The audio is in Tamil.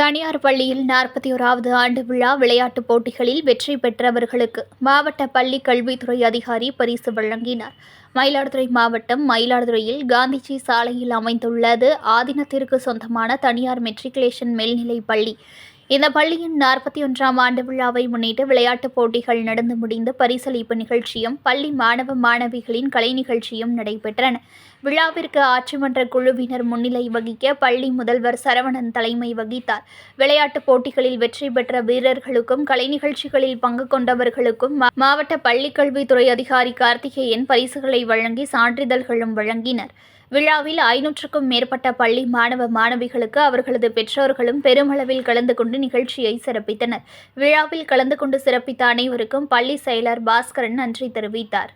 தனியார் பள்ளியில் நாற்பத்தி ஓராவது ஆண்டு விழா விளையாட்டுப் போட்டிகளில் வெற்றி பெற்றவர்களுக்கு மாவட்ட பள்ளி கல்வித்துறை அதிகாரி பரிசு வழங்கினார். மயிலாடுதுறை மாவட்டம் மயிலாடுதுறையில் காந்திஜி சாலையில் அமைந்துள்ளது. ஆதீனத்திற்கு சொந்தமான தனியார் மெட்ரிகுலேஷன் மேல்நிலைப் பள்ளி. இந்த பள்ளியின் நாற்பத்தி ஒன்றாம் ஆண்டு விழாவை முன்னிட்டு விளையாட்டுப் போட்டிகள் நடந்து முடிந்த பரிசளிப்பு நிகழ்ச்சியும் பள்ளி மாணவ மாணவிகளின் கலை நிகழ்ச்சியும் நடைபெற்றன. விழாவிற்கு ஆட்சிமன்ற குழுவினர் முன்னிலை வகிக்க பள்ளி முதல்வர் சரவணன் தலைமை வகித்தார். விளையாட்டுப் போட்டிகளில் வெற்றி பெற்ற வீரர்களுக்கும் கலை நிகழ்ச்சிகளில் பங்கு கொண்டவர்களுக்கும் மாவட்ட பள்ளிக்கல்வித்துறை அதிகாரி கார்த்திகேயன் பரிசுகளை வழங்கி சான்றிதழ்களும் வழங்கினர். விழாவில் ஐநூற்றுக்கும் மேற்பட்ட பள்ளி மாணவ மாணவிகளுக்கு அவர்களது பெற்றோர்களும் பெருமளவில் கலந்து கொண்டு நிகழ்ச்சியை சிறப்பித்தனர். விழாவில் கலந்து கொண்டு சிறப்பித்த அனைவருக்கும் பள்ளி செயலர் பாஸ்கரன் நன்றி தெரிவித்தார்.